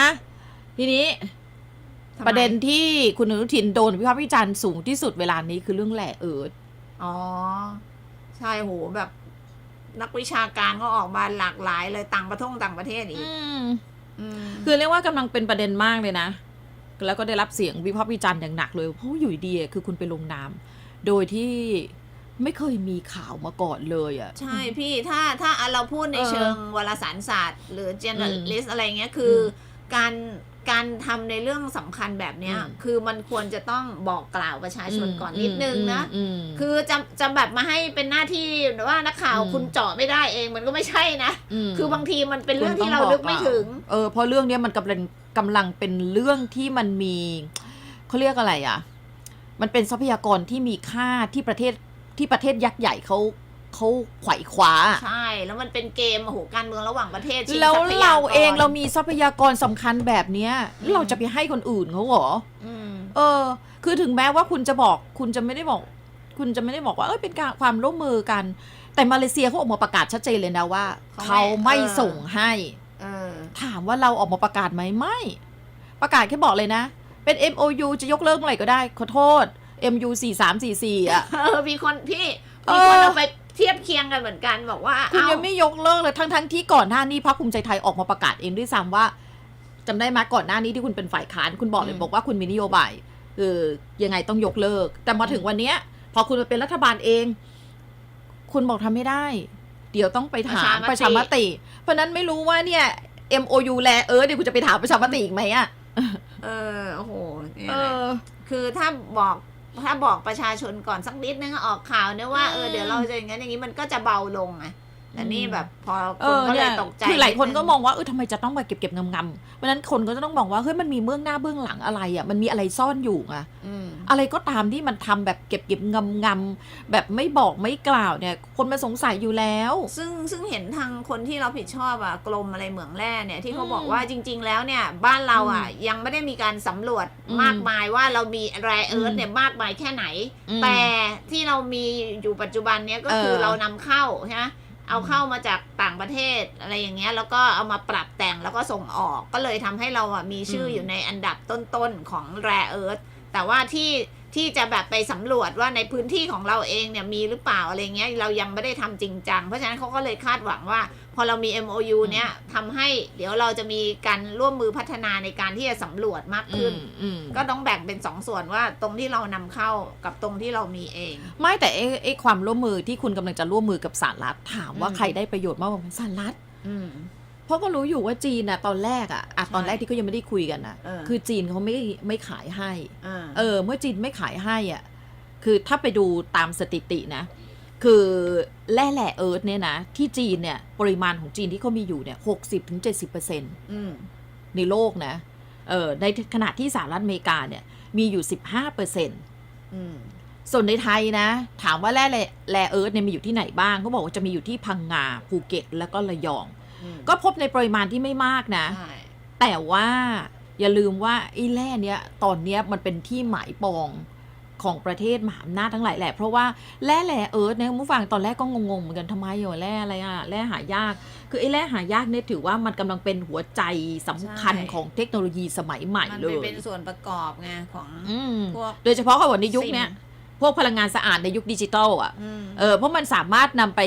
อะทีนี้ ทำไม ประเด็นที่คุณอนุทินโดนวิพากษ์วิจารณ์สูงที่สุดเวลานี้คือเรื่องแหล่เอิร์ดอ๋อ ใช่โหแบบ นักวิชาการก็ออกมาหลากหลายเลยต่างประเทศต่างประเทศอีกอืมอืมคือเรียกว่ากำลังเป็นประเด็นมากเลยนะ แล้วก็ได้รับเสียงวิพากษ์วิจารณ์อย่างหนักเลยเพราะว่าอยู่ดีๆคือคุณไปลงนามโดยที่ไม่เคยมีข่าวมาก่อนเลยอะ ใช่พี่ถ้าถ้าเราพูดในเออเชิงวารสารศาสตร์ หรือ generalist อะไรเงี้ยคือม การการทำในเรื่องสำคัญแบบเนี้ยอืมคือมันควรจะต้องบอกกล่าวประชาชนก่อนนิดนึงนะอืมคือจะจะแบบมาให้เป็นหน้าที่ว่านักข่าวอืมคุณเจาะไม่ได้เองมันก็ไม่ใช่นะมคือบางทีมันเป็นเรื่องคุณที่เราบลึกไม่ถึง เออเพราะเรื่องเนี้ยมันกำลังกำลังเป็นเรื่องที่มันมีเขาเรียกอะไรอะ มันเป็นทรัพยากรที่มีค่าที่ประเทศที่ประเทศยักษ์ใหญ่เขา เขาไขว่คว้า ใช่ แล้วมันเป็นเกมโอ้โหการเมืองระหว่างประเทศชิงแล้วทรัพยกเราเองเรามีทรัพยากรสำคัญแบบเนี้ยอืมเราจะไปให้คนอื่นเขาเหรอ อืม เออ คือถึงแม้ว่าคุณจะบอก คุณจะไม่ได้บอก คุณจะไม่ได้บอกว่า เอ้ย เป็นการความร่วมมือกัน แต่มาเลเซียเขาออกมาประกาศชัดเจนเลยนะว่า เขาไม่ส่งให้ เออ ถามว่าเราออกมาประกาศไหมไม่ ประกาศแค่บอกเลยนะ เป็น MOU จะยกเลิกเมื่อไหร่ก็ได้ ขอโทษ MU 4 3 4 4อะ เออมีคนพี่เอมีอคนเอาไปเทียบเคียงกันเหมือนกันบอกว่าคุณเอ้ายังไม่ยกเลิกเลยทั้งทั้งๆที่ก่อนหน้านี้พรรคภูมิใจไทยออกมาประกาศเองด้วยซ้ำว่าจำได้ไหมก่อนหน้านี้ที่คุณเป็นฝ่ายค้านคุณบอกเลยบอกว่าคุณมีนโยบายเออยังไงต้องยกเลิก แต่มาถึงวันเนี้ย พอคุณมาเป็นรัฐบาลเอง คุณบอกทำไม่ได้ เดี๋ยวต้องไปถามประชามติ เพราะนั้นไม่รู้ว่าเนี่ย MOU แลเออเดี๋ยวคุณจะไปถามประชามติอีกไหมอะเออโอ้โหเนี่ยเอแหละอคือถ้าบอก ถ้าบอกประชาชนก่อนสักนิดนึงออกข่าวเนี่ยว่าอืมเออเดี๋ยวเราจะอย่างนั้นอย่างนี้มันก็จะเบาลงไงแต่นี่อืมแบบพอเอคนอก็เลเนี่ยยตกใจคือหลายคนก็ดงมองว่าเออทำไมจะต้องมาเก็บเก็บงำๆเพราะฉะนั้นคนก็จะต้องมองว่าเฮ้ยมันมีเบื้องหน้าเบื้องหลังอะไรอะมันมีอะไรซ่อนอยู่อะ อืมอะไรก็ตามที่มันทำแบบเก็บเก็บงำงำๆแบบไม่บอกไม่กล่าวเนี่ย คนมาสงสัยอยู่แล้ว ซึ่งซึ่งเห็นทางคนที่รับผิดชอบอะกรมอะไรเหมืองแร่เนี่ยที่เขาอืมบอกว่าจริง ๆ แล้วเนี่ย บ้านเราอะยังไม่ได้มีการสำรวจอืมมากมายว่าเรามีแร่เอิร์ธอืมเนี่ยมากมายแค่ไหนอืมแต่ที่เรามีอยู่ปัจจุบันเนี้ยก็คือเออเรานำเข้าใช่ไหมเอาเข้ามาจากต่างประเทศอะไรอย่างเงี้ยแล้วก็เอามาปรับแต่งแล้วก็ส่งออกก็เลยทำให้เราอะมีชื่ออยู่ในอันดับต้นๆของแร่เอิร์ธ แต่ว่าที่ที่จะแบบไปสำรวจว่าในพื้นที่ของเราเองเนี่ยมีหรือเปล่าอะไรเงี้ยเรายังไม่ได้ทำจริงจัง เพราะฉะนั้นเขาก็เลยคาดหวังว่า พอเรามี MOU เนี้ยทำให้เดี๋ยวเราจะมีการร่วมมือพัฒนาในการที่จะสำรวจมากอืขึ้นมอืมก็ต้องแบ่งเป็นสองส่วนว่าตรงที่เรานำเข้ากับตรงที่เรามีเอง ไม่แต่ไอ้ไอ้ความร่วมมือที่คุณกำลังจะร่วมมือกับสหรัฐถามว่าอืมใครได้ประโยชน์มากกว่าสหรัฐอืมเพ ราะก็รู้อยู่ว่าจีนน่ะตอนแรกอะอะใช่ตอนแรกที่เขายังไม่ได้คุยกันนะเออ คือจีนเขาไม่ไม่ขายให้ อ่าเออ เมื่อจีนไม่ขายให้อะคือถ้าไปดูตามสถิตินะ คือแร่แหล่เอิร์ธเนี่ยนะ ที่จีนเนี่ยปริมาณของจีนที่เขามีอยู่เนี่ยหกสิบถึงเจ็ดสิบเปอร์เซ็นต์อืมในโลกนะเออในขณะที่สหรัฐอเมริกาเนี่ยมีอยู่สิบห้าเปอร์เซ็นต์ อืมส่วนในไทยนะ ถามว่าแร่แร่แร่เอิร์ธเนี่ยมีอยู่ที่ไหนบ้างเขาบอกว่าจะมีอยู่ที่พังงาภูเก็ตแล้วก็ระยองอืม ก็พบในปริมาณที่ไม่มากนะใช่แต่ว่าอย่าลืมว่าไอ้แร่เนี้ยตอนเนี้ยมันเป็นที่หมายปองของประเทศมหาอำนาจทั้งหลายแหละ เพราะว่าแร่แหล่เอิร์ธเนี่ยคุณผู้ฟังตอนแรกก็งงๆเหมือนกันทำไมเหรอแร่อะไรอะแร่หายาก คือไอ้แร่หายากเนี่ยถือว่ามันกำลังเป็นหัวใจสำคัญของเทคโนโลยีสมัยใหม่มันเลไปยเป็นส่วนประกอบไงของอืมพวก โดยเฉพาะกับวันในยุคเนี้ยซิมพวกพลังงานสะอาดในยุคดิจิตอลอะ อืม เออเพราะมันสามารถนำไป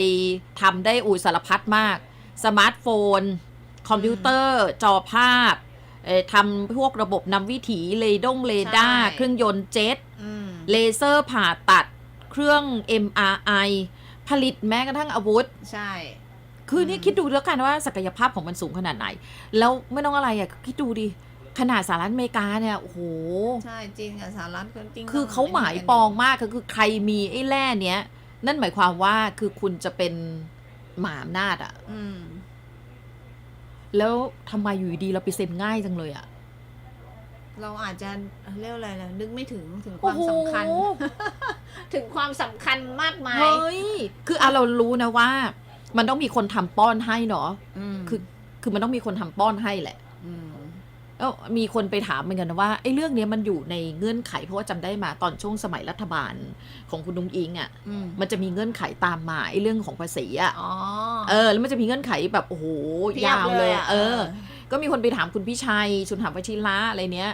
ทำได้อุยสารพัดมาก สมาร์ทโฟน คอมพิวเตอร์ จอภาพเอ่อทำพวกระบบนำวิถีเลดงเรดาร์ใช่เครื่องยนต์เจ็ตอืมเลเซอร์ผ่าตัดเครื่อง MRI ผลิตแม้กระทั่งอาวุธ ใช่ คือนี่อืมคิดดูแล้วกันว่าศักยภาพของมันสูงขนาดไหน แล้วไม่ต้องอะไรอะ คิดดูดิขนาดสหรัฐอเมริกาเนี่ยโอ้โห ใช่จีนกับสหรัฐก็จริงคือเขาหมายปองมากก็คือใครมีไอ้แร่เนี้ย นั่นหมายความว่าคือคุณจะเป็น หมาอำนาจอะอืมแล้วทำไมอยู่ดีๆเราไปเซ็นง่ายจังเลยอะเราอาจจะเรียกอะไรนะนึกไม่ถึงถึงความสำคัญโอ้โหถึงความสำคัญมากมายเฮ้ยคืออะเรารู้นะว่า มันต้องมีคนทำป้อนให้เนาะมคือ คือมันต้องมีคนทำป้อนให้แหละ มแล้วมีคนไปถามเหมือนกันนะว่าไอ้เรื่องเนี้ยมันอยู่ในเงื่อนไขเพราะว่าจำได้มาตอนช่วงสมัยรัฐบาลของคุณนุงอิงอะ่ะอืมมันจะมีเงื่อนไขตามมาไอ้เรื่องของภาษีอะ่ะอ๋อ เออแล้วมันจะมีเงื่อนไขแบบโอ้โหเพียบยาวเลยอะอะเออ ก็มีคนไปถามคุณพี่ชัยชุนหาวชิระอะไรเนี้ย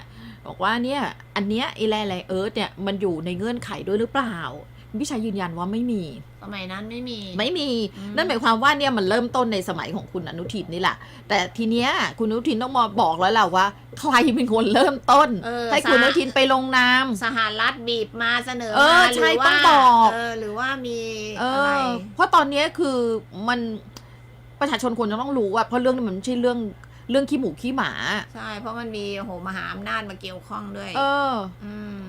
บอกว่าเนี่ยอันเนี้ยไอแร่ไรเอิร์ธเนี่ยมันอยู่ในเงื่อนไขด้วยหรือเปล่าคุณ พี่ชัยยืนยันว่าไม่มี สมัยนั้นไม่มี ไม่มีอืมนั่นหมายความว่าเนี่ยมันเริ่มต้นในสมัยของคุณอนุทินนี่แหละ แต่ทีเนี้ยคุณอนุทินต้องมาบอกแล้วแหละว่า ใครเป็นคนเริ่มต้นเออให้คุณอนุทินไปลงนาม สหรัฐบีบมาเสนอเออมาหใช่รือต้ว่าองบอกเออหรือว่ามีเออะไรอเพราะตอนเนี้ยคือมันประชาชนควรจะต้องรู้ว่าเพราะเรื่องนี้มันไม่ใช่เรื่องเรื่องขี้หมูขี้หมา ใช่ เพราะมันมีโอ้โหมหาอำนาจมาเกี่ยวข้องด้วย เออ อืม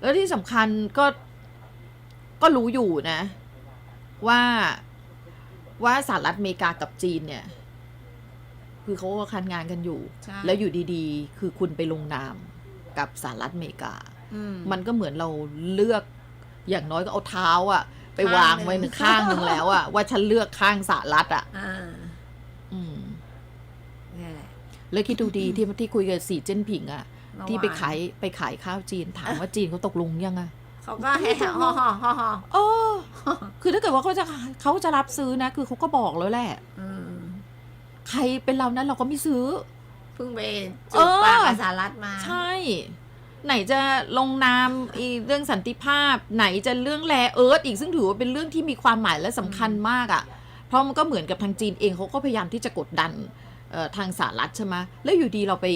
แล้วที่สำคัญก็ ก็รู้อยู่นะ ว่าว่าสหรัฐอเมริกากับจีนเนี่ย คือเขาก็คันงานกันอยู่ใช่แล้วอยู่ดีๆ คือคุณไปลงนามกับสหรัฐอเมริกาอืมมันก็เหมือนเราเลือกอย่างน้อยก็เอาเท้าอะไปข้างวางหนึ่งไว้หนึ่งข้างหนึ่งแล้วอะว่าฉันเลือกข้างสหรัฐอะอ่าอืมนี่แหละแล้วคิดดูดีที่ที่คุยกับสีเจิ้นผิงอะเมื่อที่ไปวานขายไปขายข้าวจีนถามว่าจีนเขาตกลงยังอะ เขาก็แห่ห่อห่อห่อห่อเออ คือถ้าเกิดว่าเขาจะเขาจะรับซื้อนะ คือเขาก็บอกแล้วแหละ อืมใครเป็นเรานั้นเราก็ไม่ซื้อ เพิ่งไปเอจูบอปากกับสหรัฐมา ใช่ ไหนจะลงนามอีเรื่องสันติภาพ ไหนจะเรื่องแรเอิร์ธอีกซึ่งถือว่าเป็นเรื่องที่มีความหมายและสำคัญมากอะ่ะ เพราะมันก็เหมือนกับทางจีนเองเขาก็พยายามที่จะกดดันเอ่อทางสหรัฐใช่ไหมแล้วอยู่ดีเราไป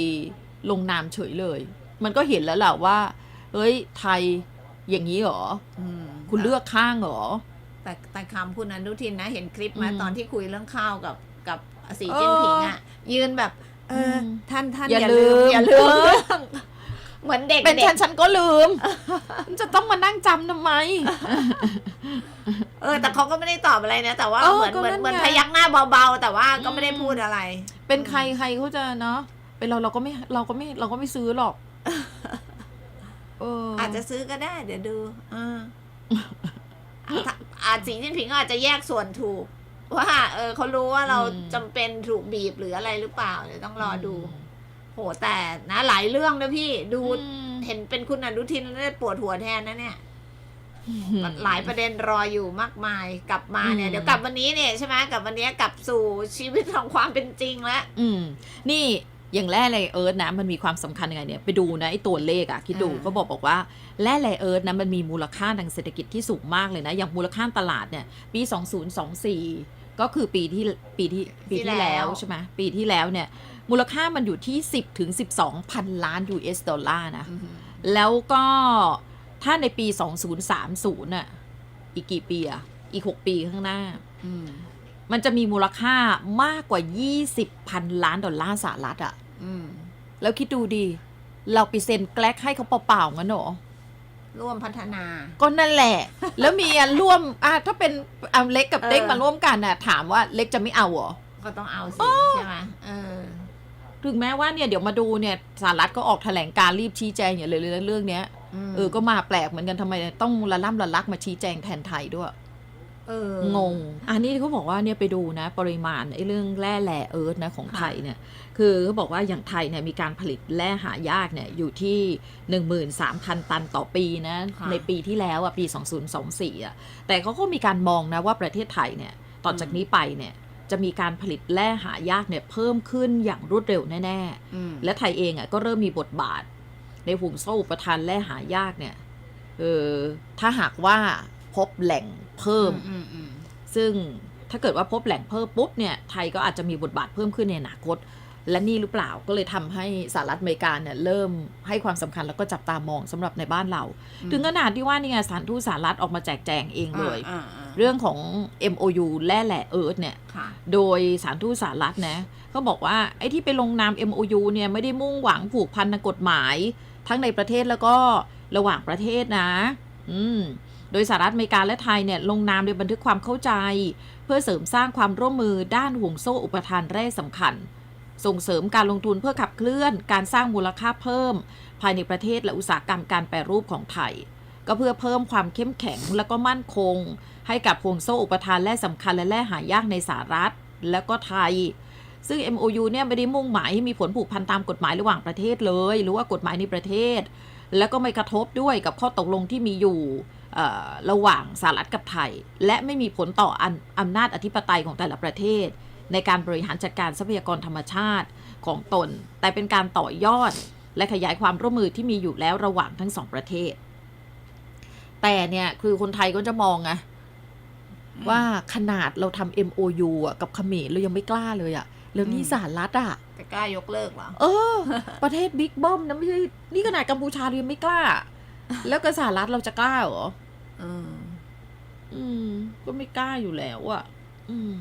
ลงนามเฉยเลย มันก็เห็นแล้วแหละว่า เฮ้ย ไทย อย่างนี้เหรออืมคุณเลือกข้างเหรอ แต่แต่คำคุณอนุทินนะ เห็นคลิปมาอืมตอนที่คุยเรื่องข้าวกับกับสีเออจิ้นผิงอะ ยืนแบบ เอออมท่านท่านอย่าอย่าลืมลืม อย่าลืมเออเรื่องเหมือนเด็กเป็นเด็ฉักนฉันก็ลืม จะต้องมานั่งจำทำไม เออ แต่เขาก็ไม่ได้ตอบอะไรนะ แต่ว่าเออเหมือนก็เหมือนนั่นเหมือนไงพยักหน้าเบาๆ แต่ว่าก็ไม่ได้อืมพูดอะไร เป็นใครใครเขาจะเนาะเป็นเราเราก็ไม่เราก็ไม่เราก็ไม่ซื้อหรอกเออออาจจะซื้อก็ได้ เดี๋ยวดูเอออาอาจสีจิ้นผิงก็อาจจะแยกส่วนถูก ว่า เออเขารู้ว่าเราจำเป็นถูกบีบหรืออะไรหรือเปล่าเดี๋ยวต้องรอดู โหแต่นะหลายเรื่องนะพี่ดูอืมเห็นเป็นคุณอนุทินแล้วได้ปวดหัวแทนนะเนี่ยอืมหลายประเด็นรออยู่มากมายกลับมาเนี่ยอืมเดี๋ยวกลับวันนี้เนี่ยใช่ไหมกลับวันนี้กลับสู่ชีวิตของความเป็นจริงแล้วอืมนี่ อย่างแร่ไรเอิร์ธนะมันมีความสำคัญยังไงเนี่ยไปดูนะไอ้ตัวเลขอะคิดดูอ่าก็บอกบอกว่าแร่ไรเอิร์ธนะมันมีมูลค่าทางเศรษฐกิจที่สูงมากเลยนะ อย่างมูลค่าตลาดเนี่ยปี 2024 ก็คือปีที่ปีที่ปีที่แล้วใช่ไหมปีที่แล้วเนี่ยมูลค่ามันอยู่ที่ 10ถึง12 พันล้าน US ดอลลาร์นะ แล้วก็ถ้าในปี 2030น่ะอีกกี่ปีอะอีก 6 ปีข้างหน้าอื มมันจะมีมูลค่ามากกว่า 20พันล้านดอลลาร์สหรัฐอะอืมแล้วคิดดูดี เราไปเซ็นแกลกให้เขาเปล่าๆงั้นเหรอร่วมพัฒนา ก็นั่นแหละ แล้วมีอันร่วมอะถ้าเป็นอันเล็กกับเต็กเออมาร่วมกันน่ะ ถามว่าเล็กจะไม่เอาเหรอ ก็ต้องเอาสิใช่ไหมเออถึงแม้ว่าเนี่ยเดี๋ยวมาดูเนี่ยสหรัฐก็ออกแถลงการรีบชี้แจงอย่างเลยเลยนะเรื่องเนี้ยมเออก็มาแปลกเหมือนกันทำไมต้องละล่ำละลักมาชี้แจงแทนไทยด้วยเออ งง อันนี้เขาบอกว่าเนี่ยไปดูนะ ปริมาณไอ้เรื่องแร่แร่เอิร์ธนะของค่ะไทยเนี่ย คือเขาบอกว่าอย่างไทยเนี่ยมีการผลิตแร่หายากเนี่ยอยู่ที่ 13,000 ตันต่อปีนะค่ะในปีที่แล้วอะปี 2024อะ แต่เขาก็มีการมองนะว่าประเทศไทยเนี่ยต่อจากนี้ไปเนี่ยจะมีการผลิตแร่หายากเนี่ยเพิ่มขึ้นอย่างรวดเร็วแน่อืมๆและไทยเองอะก็เริ่มมีบทบาท ในห่วงโซ่อุปทานแร่หายากเนี่ย เออถ้าหากว่า พบแหล่งเพิ่มอืมอืมซึ่งถ้าเกิดว่าพบแหล่งเพิ่มปุ๊บเนี่ยไทยก็อาจจะมีบทบาทเพิ่มขึ้นในอนาคต และนี่หรือเปล่าก็เลยทำให้สหรัฐอเมริกาเนี่ยเริ่มให้ความสำคัญแล้วก็จับตามองสำหรับในบ้านเรา ถึงขนาดที่ว่านี่ไงสถานทูตสหรัฐออกมาแจกแจงเองเลยอ่าอ่าเรื่องของ MOU แร่แหล่เอิร์ธเนี่ยค่ะโดยสถารทูตสหรัฐนะก็บอกว่าไอ้ที่ไปลงนาม MOU เนี่ยไม่ได้มุ่งหวังผูกพันทางกฎหมาย ทั้งในประเทศแล้วก็ระหว่างประเทศนะ อืม โดยสหรัฐอเมริกาและไทยเนี่ยลงนามโดยบันทึกความเข้าใจ เพื่อเสริมสร้างความร่วมมือด้านห่วงโซ่อุปทานแร่สำคัญ ส่งเสริมการลงทุนเพื่อขับเคลื่อน การสร้างมูลค่าเพิ่ม ภายในประเทศและอุตสาหกรรมการแปรรูปของไทย ก็เพื่อเพิ่มความเข้มแข็งและก็มั่นคง ให้กับห่วงโซ่อุปทานแร่สำคัญและแร่หายากในสหรัฐ และก็ไทยซึ่ง MOU เนี่ยไม่ได้มุ่งหมายให้มีผลผูกพันตามกฎหมายระหว่างประเทศเลย หรือว่ากฎหมายในประเทศ แล้วก็ไม่กระทบด้วยกับข้อตกลงที่มีอยู่ ระหว่างสหรัฐกับไทย และไม่มีผลต่ออันอำนาจอธิปไตยของแต่ละประเทศ ในการบริหารจัดการทรัพยากรธรรมชาติของตน แต่เป็นการต่อยอดและขยายความร่วมมือที่มีอยู่แล้วระหว่างทั้งสองประเทศ แต่เนี่ยคือคนไทยก็จะมองไงว่าขนาดเราทำ MOU อะกับเขมรเรายังไม่กล้าเลยอะแล้วนี่อืมสหรัฐอะจะกล้ายกเลิกเหรอเออ ประเทศบิ๊กเบิ้มนะไม่ใช่นี่ขนาดกัมพูชาเรายังไม่กล้า แล้วกับสหรัฐเราจะกล้าเหรอเอออืม ก็ไม่กล้าอยู่แล้วอะอืม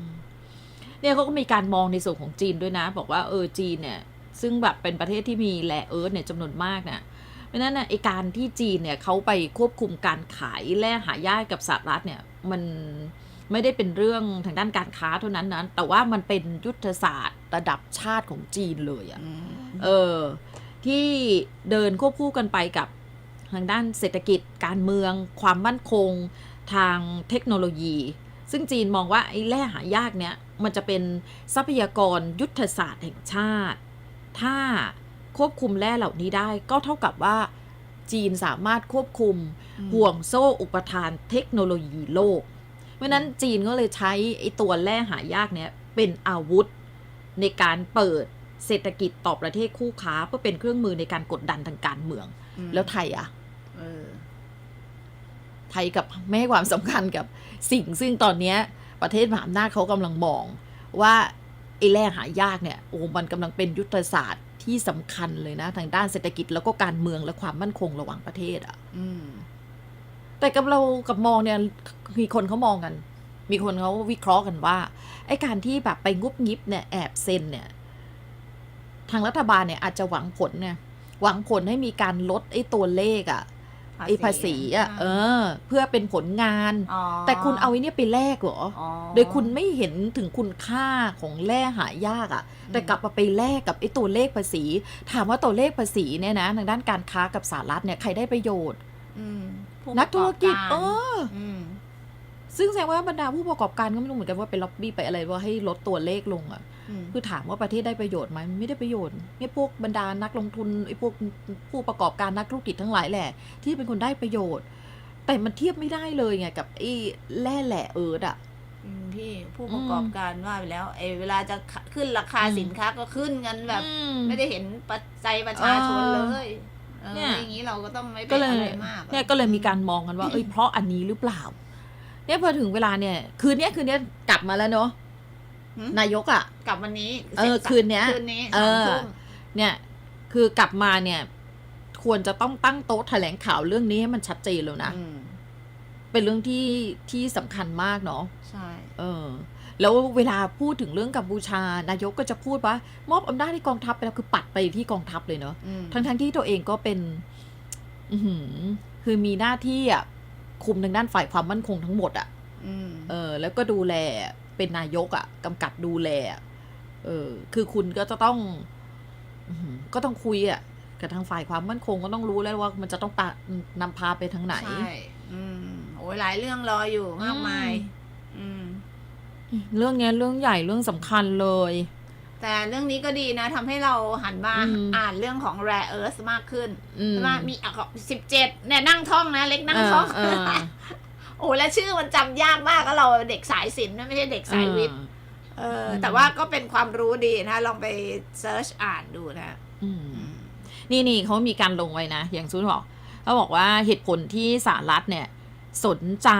เนี่ยเขาก็มีการมองในส่วนของจีนด้วยนะ บอกว่าเออจีนเนี่ย ซึ่งแบบเป็นประเทศที่มีแร่เอิร์ธเนี่ยจำนวนมากเนี่ยเพราะฉะนั้นน่ะไอการที่จีนเนี่ยเขาไปควบคุมการขายแร่หายากกับสหรัฐเนี่ย มันไม่ได้เป็นเรื่องทางด้านการค้าเท่านั้นนะแต่ว่ามันเป็นยุทธศาสตร์ระดับชาติของจีนเลยอะอืมเออ ที่เดินควบคู่กันไปกับ ทางด้านเศรษฐกิจ การเมือง ความมั่นคง ทางเทคโนโลยี ซึ่งจีนมองว่าไอ้แร่หายากเนี้ยมันจะเป็นทรัพยากรยุทธศาสตร์แห่งชาติ ถ้าควบคุมแร่เหล่านี้ได้ก็เท่ากับว่าจีนสามารถควบคุมห่วงโซ่อุปทานเทคโนโลยีโลก เพราะฉะนั้นจีนก็เลยใช้ไอ้ตัวแร่หายากเนี้ยเป็นอาวุธในการเปิดเศรษฐกิจต่อประเทศคู่ค้า เพื่อเป็นเครื่องมือในการกดดันทางการเมืองอืมแล้วไทยอะเออ ไทยกับไม่ให้ความสำคัญกับสิ่ง ซึ่งตอนเนี้ยประเทศมหาอำนาจเขากำลังมองว่าไอ้แร่หายากเนี่ยโอ้มันกำลังเป็นยุทธศาสตร์ที่สำคัญเลยนะ ทางด้านเศรษฐกิจแล้วก็การเมืองและความมั่นคงระหว่างประเทศอะอืมแต่กับเรากับมองเนี่ยมีคนเขามองกัน มีคนเขาวิเคราะห์กันว่าไอ้การที่แบบไปงุบงิบเนี่ยแอบเซ็นเนี่ย ทางรัฐบาลเนี่ยอาจจะหวังผลเนี่ยหวังผลให้มีการลดไอ้ตัวเลขอะ ไอ้ภาษีอะเออ เพื่อเป็นผลงานอ๋อแต่คุณเอาไอ้เนี่ยไปแลกเหรออ๋อโดยคุณไม่เห็นถึงคุณค่าของแร่หายากอะ่ะอืมแต่กลับมาไปแลกกับไอ้ตัวเลขภาษี ถามว่าตัวเลขภาษีเนี่ยนะทางด้านการค้ากับสหรัฐเนี่ยใครได้ประโยชน์อืมผู้นักธุรกิจประเออบออืมซึ่งแสดงว่าบรรดาผู้ประกอบการก็ไม่รู้เหมือนกันว่าไปล็อบบี้ไปอะไรว่าให้ลดตัวเลขลงอะ่ะอืม คือถามว่าประเทศได้ประโยชน์ไหมมันไม่ได้ประโยชน์เนี่ยพวกบรรดานักลงทุนไอ้พวกผู้ประกอบการนักธุรกิจทั้งหลายแหละ ที่เป็นคนได้ประโยชน์ แต่มันเทียบไม่ได้เลยไงกับไอ้แร่แหล่เอิร์ดอะอืมพี่ผู้ประกอบการว่าไปแล้วไอ้เวลาจะขึ้นราคาอืมสินค้าก็ขึ้นกันแบบอืมไม่ได้เห็นปัจจัยประชาชนเลยเออเนี่ยอย่างนี้เราก็ต้องไม่ก็เป็นเลยอะไรมากอะเนี่ยก็เลยมีการมองกันว่า เอ้ยเพราะอันนี้หรือเปล่า เนี่ยพอถึงเวลาเนี่ย คืนเนี้ยคืนเนี้ยกลับมาแล้วเนาะหืม นายกอะ่ะ กลับวันนี้เออสร็จคืนเนี้ยคืนนี้เอสามอทุ่มเนี่ย คือกลับมาเนี่ย ควรจะต้องตั้งโต๊ะแถลงข่าวเรื่องนี้ให้มันชัดเจนแล้วนะอืมเป็นเรื่องที่ที่สำคัญมากเนาะใช่ เออ แล้วเวลาพูดถึงเรื่องกัมพูชา นายกก็จะพูดว่า มอบอำนาจให้กองทัพไปแล้วคือปัดไปที่กองทัพเลยเนาะอืมทั้งทั้งๆที่ตัวเองก็เป็น อือหือคือมีหน้าที่อะคุมทางด้านฝ่ายความมั่นคงทั้งหมดอะอืมเออ แล้วก็ดูแล เป็นนายกอะกำกับดูแลอะเออ คือคุณก็จะต้องอือหือก็ต้องคุยอะกับทางฝ่ายความมั่นคงก็ต้องรู้แล้วว่ามันจะต้องปะนำพาไปทางไหน ใช่ อืม โอ้ยหลายเรื่องรออยู่มากมาย อืม เรื่องเนี้ยเรื่องใหญ่เรื่องสำคัญเลย แต่เรื่องนี้ก็ดีนะทำให้เราหันมาอืมอ่านเรื่องของ rare earth มากขึ้นอืมใช่ไหมมีอะสิบเจ็ดเนี่ยนั่งท่องนะ เล็กนั่งท่องเออเออ โอ้แล้วชื่อมันจำยากมากก็เราเด็กสายศิลป์นะไม่ใช่เด็กสายวิทย์เอออมแต่ว่าก็เป็นความรู้ดีนะ ลองไปเซิร์ชอ่านดูนะอืมนี่นี่เขามีการลงไว้นะ อย่างซุนบอกเขาบอกว่าเหตุผลที่สหรัฐเนี่ย สนใจ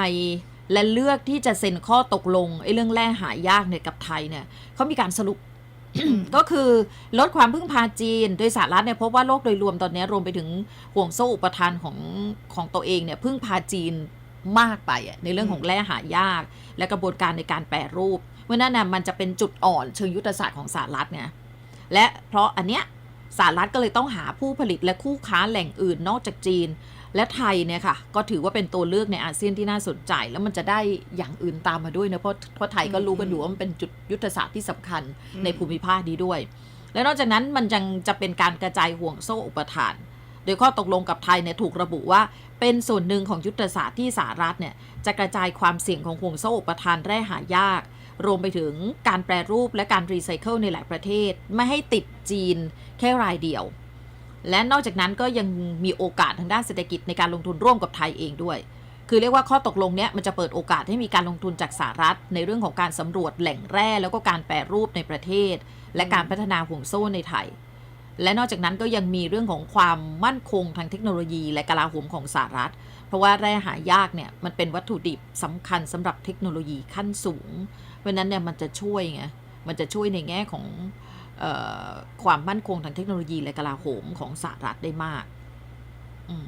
และเลือกที่จะเซ็นข้อตกลงไอ้เรื่องแร่หายากเนี่ยกับไทยเนี่ยเขามีการสรุปก็คือลดความพึ่งพาจีน โดยสหรัฐเนี่ยพบว่าโลกโดยรวมตอนนี้รวมไปถึงห่วงโซ่อุปทานของของตัวเองเนี่ยพึ่งพาจีน มากไปอะในเรื่องของแร่หายาก และกระบวนการในการแปรรูปเพราะนั่นน่ะมันจะเป็นจุดอ่อนเชิงยุทธศาสตร์ของสหรัฐไงและเพราะอันเนี้ยสหรัฐก็เลยต้องหาผู้ผลิตและคู่ค้าแหล่งอื่นนอกจากจีน และไทยเนี่ยค่ะ ก็ถือว่าเป็นตัวเลือกในอาเซียนที่น่าสนใจ แล้วมันจะได้อย่างอื่นตามมาด้วยนะเพราะเพราะไทยก็รู้กันอยู่ว่ามันเป็นจุดยุทธศาสตร์ที่สำคัญอืมในภูมิภาคนี้ด้วย และนอกจากนั้นมันยังจะเป็นการกระจายห่วงโซ่อุปทาน โดยข้อตกลงกับไทยเนี่ยถูกระบุว่า เป็นส่วนหนึ่งของยุทธศาสตร์ที่สหรัฐเนี่ยจะกระจายความเสี่ยงของห่วงโซ่อุปทานแร่หายาก รวมไปถึงการแปรรูปและการรีไซเคิลในหลายประเทศ ไม่ให้ติดจีนแค่รายเดียว และนอกจากนั้นก็ยังมีโอกาสทางด้านเศรษฐกิจในการลงทุนร่วมกับไทยเองด้วย คือเรียกว่าข้อตกลงเนี้ยมันจะเปิดโอกาสให้มีการลงทุนจากสหรัฐ ในเรื่องของการสำรวจแหล่งแร่แล้วก็การแปรรูปในประเทศ และการพัฒนาห่วงโซ่ในไทย และนอกจากนั้นก็ยังมีเรื่องของความมั่นคงทางเทคโนโลยีและกลาโหมของสหรัฐ เพราะว่าแร่หายากเนี่ยมันเป็นวัตถุดิบสำคัญสำหรับเทคโนโลยีขั้นสูง เพราะฉะนั้นเนี่ยมันจะช่วยไง มันจะช่วยในแง่ของเออความมั่นคงทางเทคโนโลยีและกลาโหมของสหรัฐได้มากอืม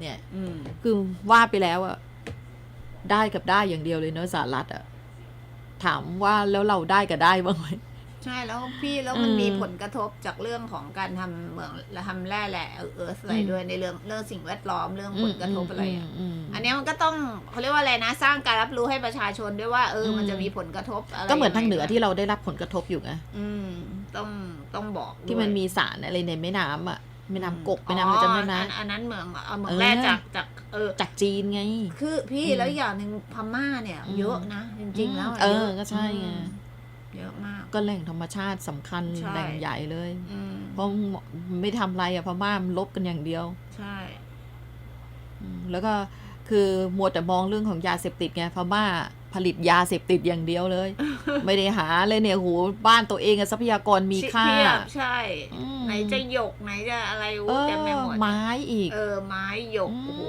เนี่ยอืมคือว่าไปแล้วอะได้กับได้อย่างเดียวเลยเนอะสหรัฐอะถามว่าแล้วเราได้กับได้บ้างไหม ใช่แล้วพี่แล้วมันอืมมีผลกระทบจากเรื่องของการทำเหมืองและทำแร่แหละเอิร์ธอะไรอืมด้วยในเรื่องเรื่องสิ่งแวดล้อมเรื่องผลกระทบอะไรอะมมอันเนี้ยมันก็ต้องเขาเรียกว่าอะไรนะ สร้างการรับรู้ให้ประชาชนด้วยว่าเอออมมันจะมีผลกระทบอะไรก็เหมือนทางเหนือยังไงที่เราได้รับผลกระทบอยู่ไงอืมต้องต้องบอกด้วยที่มันมีสารอะไรในแม่น้ำอะแม่น้ำกกแม่น้ำอะไรจำได้ไหมอันอันนั้นเหมืองเอาเหมืองเออแร่จากจากเออจากจีนไง คือพี่อืมแล้วอย่างหนึ่งพม่าเนี่ยอืมเยอะนะจริงๆแล้วะเออยะก็ใช่ไงอืม เยอะมาก ก็แหล่งธรรมชาติสำคัญใช่ แหล่งใหญ่เลย อืมเพราะไม่ทำอะไรอะพม่ามันลบกันอย่างเดียวใช่ อืมแล้วก็คือมัวแต่มองเรื่องของยาเสพติดไงพม่าผลิตยาเสพติดอย่างเดียวเลย ไม่ได้หาเลยเนี่ยโหบ้านตัวเองอะทรัพยากรมีค่าเทียบใช่ อืม ไหนจะหยกไหนจะอะไรเออู้เต็มไปอหมดไม้อีก เออไม้หยกอืม โอ้โห